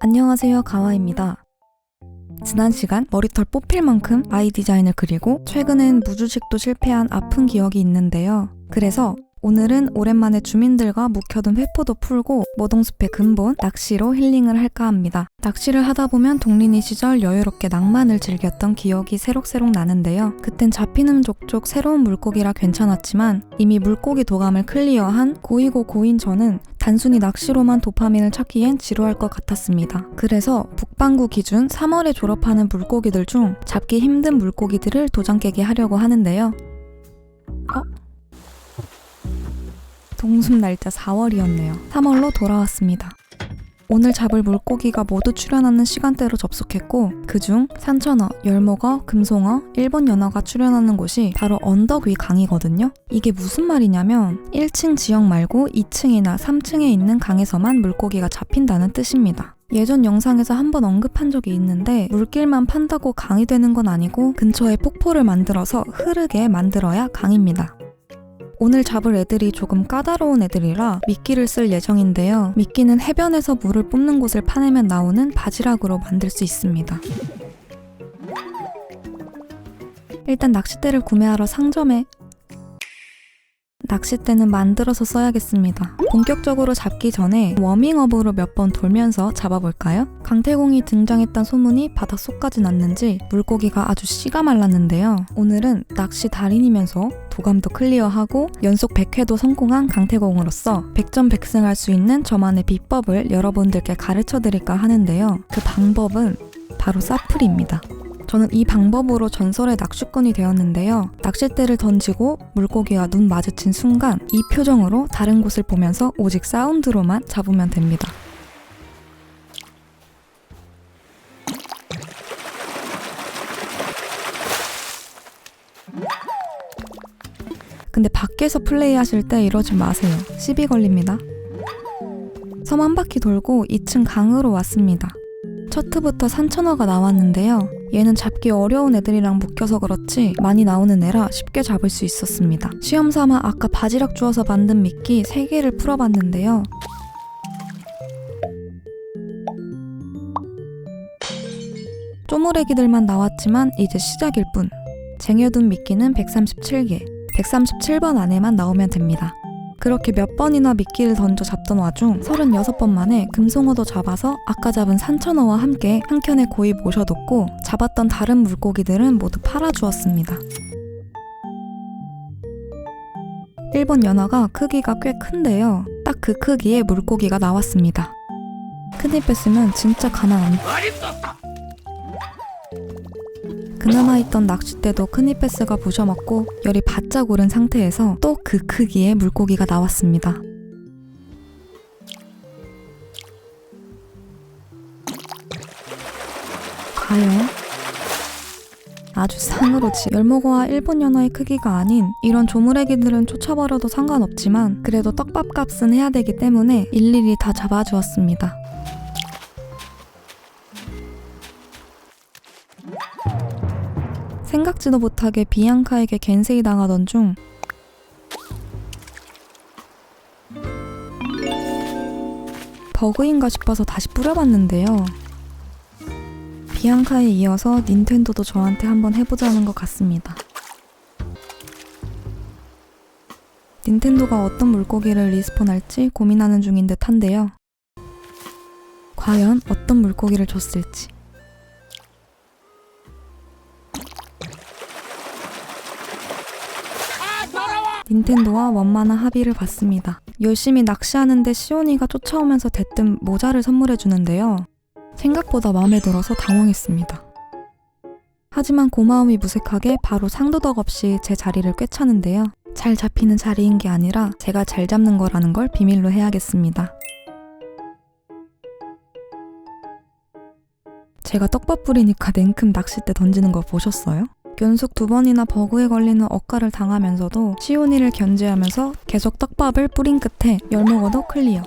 안녕하세요, 가와입니다. 지난 시간 머리털 뽑힐 만큼 아이 디자인을 그리고 최근엔 무주식도 실패한 아픈 기억이 있는데요. 그래서 오늘은 오랜만에 주민들과 묵혀둔 회포도 풀고 모동숲의 근본 낚시로 힐링을 할까 합니다. 낚시를 하다 보면 동린이 시절 여유롭게 낭만을 즐겼던 기억이 새록새록 나는데요. 그땐 잡히는 족족 새로운 물고기라 괜찮았지만 이미 물고기 도감을 클리어한 고이고 고인 저는 단순히 낚시로만 도파민을 찾기엔 지루할 것 같았습니다. 그래서 북방구 기준 3월에 졸업하는 물고기들 중 잡기 힘든 물고기들을 도장 깨게 하려고 하는데요. 동숲 날짜 4월이었네요. 3월로 돌아왔습니다. 오늘 잡을 물고기가 모두 출연하는 시간대로 접속했고 그중 산천어, 열목어, 금송어, 일본 연어가 출연하는 곳이 바로 언덕 위 강이거든요. 이게 무슨 말이냐면 1층 지역 말고 2층이나 3층에 있는 강에서만 물고기가 잡힌다는 뜻입니다. 예전 영상에서 한번 언급한 적이 있는데 물길만 판다고 강이 되는 건 아니고 근처에 폭포를 만들어서 흐르게 만들어야 강입니다. 오늘 잡을 애들이 조금 까다로운 애들이라 미끼를 쓸 예정인데요. 미끼는 해변에서 물을 뿜는 곳을 파내면 나오는 바지락으로 만들 수 있습니다. 일단 낚싯대를 구매하러 상점에 낚싯대는 만들어서 써야겠습니다. 본격적으로 잡기 전에 워밍업으로 몇 번 돌면서 잡아볼까요? 강태공이 등장했던 소문이 바닷속까지 났는지 물고기가 아주 씨가 말랐는데요. 오늘은 낚시 달인이면서 도감도 클리어하고 연속 100회도 성공한 강태공으로서 100점 100승할 수 있는 저만의 비법을 여러분들께 가르쳐 드릴까 하는데요. 그 방법은 바로 사플입니다. 저는 이 방법으로 전설의 낚시꾼이 되었는데요. 낚싯대를 던지고 물고기와 눈 마주친 순간 이 표정으로 다른 곳을 보면서 오직 사운드로만 잡으면 됩니다. 근데 밖에서 플레이하실 때 이러지 마세요. 시비 걸립니다. 섬 한 바퀴 돌고 2층 강으로 왔습니다. 첫트부터 산천어가 나왔는데요. 얘는 잡기 어려운 애들이랑 묶여서 그렇지 많이 나오는 애라 쉽게 잡을 수 있었습니다. 시험 삼아 아까 바지락 주워서 만든 미끼 3개를 풀어봤는데요. 쪼무레기들만 나왔지만 이제 시작일 뿐. 쟁여둔 미끼는 137개. 137번 안에만 나오면 됩니다. 그렇게 몇 번이나 미끼를 던져 잡던 와중 36번 만에 금송어도 잡아서 아까 잡은 산천어와 함께 한 켠에 고이 모셔뒀고 잡았던 다른 물고기들은 모두 팔아주었습니다. 일본 연어가 크기가 꽤 큰데요. 딱 그 크기의 물고기가 나왔습니다. 큰입 뺐으면 진짜 가난한 그나마 있던 낚싯대도 크니페스가 부셔먹고 열이 바짝 오른 상태에서 또 그 크기의 물고기가 나왔습니다. 과연? 아주 상으로지 열목어와 일본 연어의 크기가 아닌 이런 조물애기들은 쫓아버려도 상관없지만 그래도 떡밥값은 해야 되기 때문에 일일이 다 잡아주었습니다. 생각지도 못하게 비앙카에게 겐세이 당하던 중 버그인가 싶어서 다시 뿌려봤는데요. 비앙카에 이어서 닌텐도도 저한테 한번 해보자는 것 같습니다. 닌텐도가 어떤 물고기를 리스폰할지 고민하는 중인 듯 한데요. 과연 어떤 물고기를 줬을지. 닌텐도와 원만한 합의를 봤습니다. 열심히 낚시하는데 시온이가 쫓아오면서 대뜸 모자를 선물해 주는데요. 생각보다 마음에 들어서 당황했습니다. 하지만 고마움이 무색하게 바로 상도덕 없이 제 자리를 꿰차는데요. 잘 잡히는 자리인 게 아니라 제가 잘 잡는 거라는 걸 비밀로 해야겠습니다. 제가 떡밥 뿌리니까 냉큼 낚싯대 던지는 거 보셨어요? 연속 두 번이나 버그에 걸리는 억가를 당하면서도 시온이를 견제하면서 계속 떡밥을 뿌린 끝에 열목어도 클리어.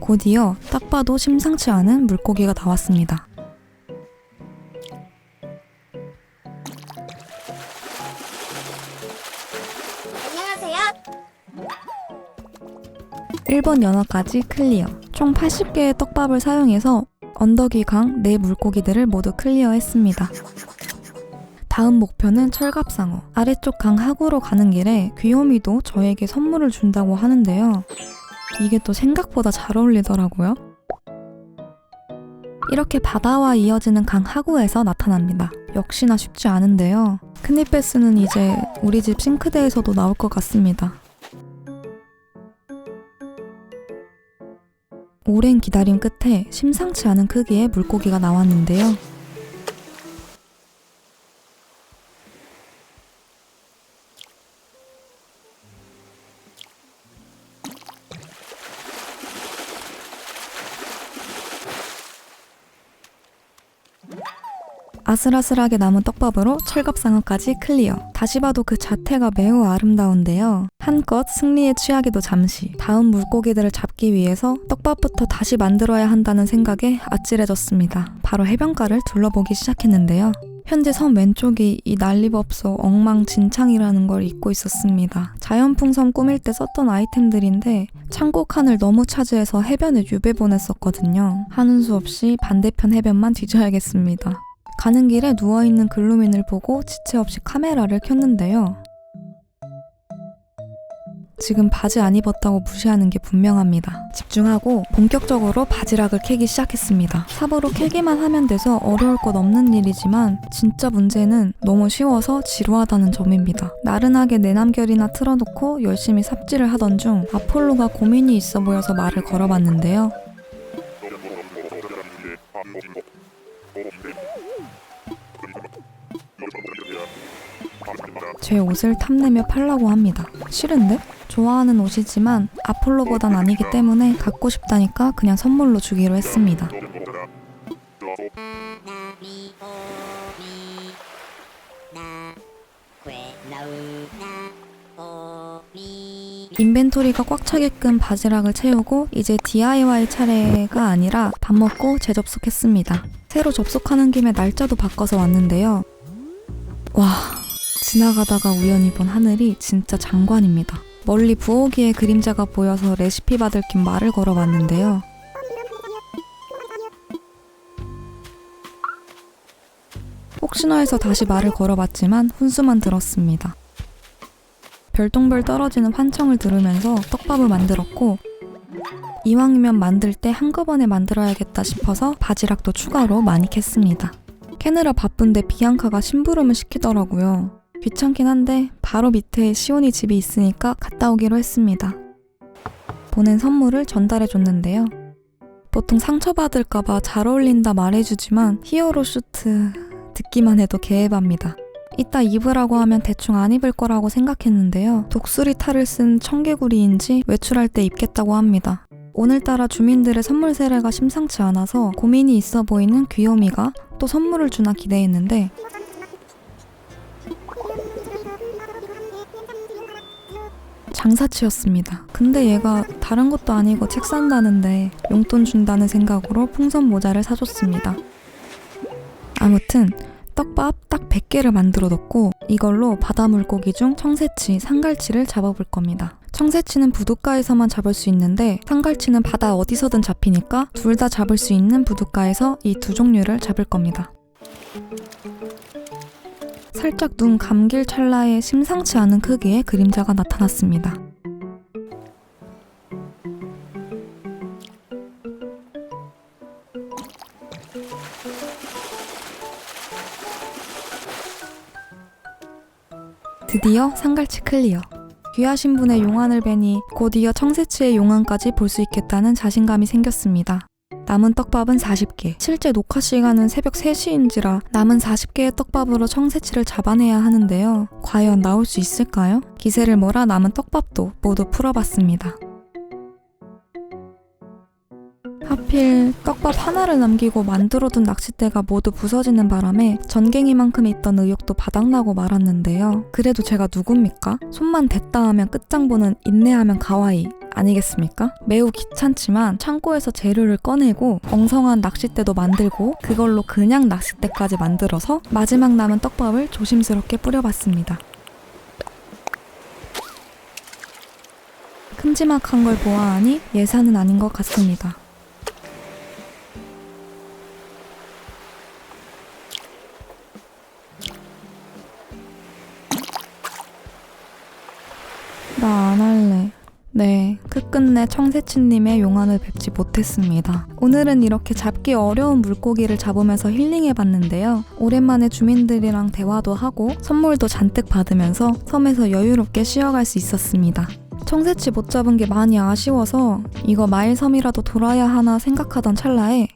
곧이어 딱 봐도 심상치 않은 물고기가 나왔습니다. 안녕하세요. 1번 연어까지 클리어. 총 80개의 떡밥을 사용해서 언덕이 강 네 물고기들을 모두 클리어했습니다. 다음 목표는 철갑상어. 아래쪽 강 하구로 가는 길에 귀요미도 저에게 선물을 준다고 하는데요. 이게 또 생각보다 잘 어울리더라고요. 이렇게 바다와 이어지는 강 하구에서 나타납니다. 역시나 쉽지 않은데요. 크니패스는 이제 우리 집 싱크대에서도 나올 것 같습니다. 오랜 기다림 끝에 심상치 않은 크기의 물고기가 나왔는데요. 아슬아슬하게 남은 떡밥으로 철갑상어까지 클리어. 다시 봐도 그 자태가 매우 아름다운데요. 한껏 승리에 취하기도 잠시. 다음 물고기들을 잡기 위해서 떡밥부터 다시 만들어야 한다는 생각에 아찔해졌습니다. 바로 해변가를 둘러보기 시작했는데요. 현재 섬 왼쪽이 이 난리법석 엉망진창이라는 걸 잊고 있었습니다. 자연풍섬 꾸밀 때 썼던 아이템들인데 창고 칸을 너무 차지해서 해변에 유배 보냈었거든요. 하는 수 없이 반대편 해변만 뒤져야겠습니다. 가는 길에 누워있는 글루민을 보고 지체 없이 카메라를 켰는데요. 지금 바지 안 입었다고 무시하는 게 분명합니다. 집중하고 본격적으로 바지락을 캐기 시작했습니다. 삽으로 캐기만 하면 돼서 어려울 것 없는 일이지만 진짜 문제는 너무 쉬워서 지루하다는 점입니다. 나른하게 내남결이나 틀어놓고 열심히 삽질을 하던 중 아폴로가 고민이 있어 보여서 말을 걸어봤는데요. 제 옷을 탐내며 팔라고 합니다. 싫은데? 좋아하는 옷이지만 아폴로보단 아니기 때문에 갖고 싶다니까 그냥 선물로 주기로 했습니다. 인벤토리가 꽉 차게끔 바지락을 채우고 이제 DIY 차례가 아니라 밥 먹고 재접속했습니다. 새로 접속하는 김에 날짜도 바꿔서 왔는데요. 와, 지나가다가 우연히 본 하늘이 진짜 장관입니다. 멀리 부엌의 그림자가 보여서 레시피 받을 김 말을 걸어봤는데요. 혹시나 해서 다시 말을 걸어봤지만 훈수만 들었습니다. 별똥별 떨어지는 환청을 들으면서 떡밥을 만들었고 이왕이면 만들 때 한꺼번에 만들어야겠다 싶어서 바지락도 추가로 많이 캤습니다. 캐느라 바쁜데 비앙카가 심부름을 시키더라고요. 귀찮긴 한데 바로 밑에 시온이 집이 있으니까 갔다 오기로 했습니다. 보낸 선물을 전달해 줬는데요. 보통 상처받을까봐 잘 어울린다 말해주지만 히어로 슈트 듣기만 해도 개해합니다. 이따 입으라고 하면 대충 안 입을 거라고 생각했는데요. 독수리 탈을 쓴 청개구리인지 외출할 때 입겠다고 합니다. 오늘따라 주민들의 선물 세례가 심상치 않아서 고민이 있어 보이는 귀요미가 또 선물을 주나 기대했는데 장사치였습니다. 근데 얘가 다른 것도 아니고 책 산다는데 용돈 준다는 생각으로 풍선 모자를 사줬습니다. 아무튼 떡밥 딱 100개를 만들어 놓고 이걸로 바다 물고기 중 청새치, 상갈치를 잡아볼 겁니다. 청새치는 부둣가에서만 잡을 수 있는데 상갈치는 바다 어디서든 잡히니까 둘 다 잡을 수 있는 부둣가에서 이 두 종류를 잡을 겁니다. 살짝 눈 감길 찰나에 심상치 않은 크기의 그림자가 나타났습니다. 드디어 상갈치 클리어. 귀하신 분의 용안을 뵈니 곧 이어 청새치의 용안까지 볼 수 있겠다는 자신감이 생겼습니다. 남은 떡밥은 40개. 실제 녹화 시간은 새벽 3시인지라 남은 40개의 떡밥으로 청새치를 잡아내야 하는데요. 과연 나올 수 있을까요? 기세를 몰아 남은 떡밥도 모두 풀어봤습니다. 하필 떡밥 하나를 남기고 만들어둔 낚싯대가 모두 부서지는 바람에 전갱이만큼 있던 의욕도 바닥나고 말았는데요. 그래도 제가 누굽니까? 손만 댔다 하면 끝장보는 인내하면 가와이 아니겠습니까? 매우 귀찮지만 창고에서 재료를 꺼내고 엉성한 낚싯대도 만들고 그걸로 그냥 낚싯대까지 만들어서 마지막 남은 떡밥을 조심스럽게 뿌려봤습니다. 큼지막한 걸 보아하니 예산은 아닌 것 같습니다. 나 안 할래. 네, 끝끝내 청새치님의 용안을 뵙지 못했습니다. 오늘은 이렇게 잡기 어려운 물고기를 잡으면서 힐링해봤는데요. 오랜만에 주민들이랑 대화도 하고 선물도 잔뜩 받으면서 섬에서 여유롭게 쉬어갈 수 있었습니다. 청새치 못 잡은 게 많이 아쉬워서 이거 마일섬이라도 돌아야 하나 생각하던 찰나에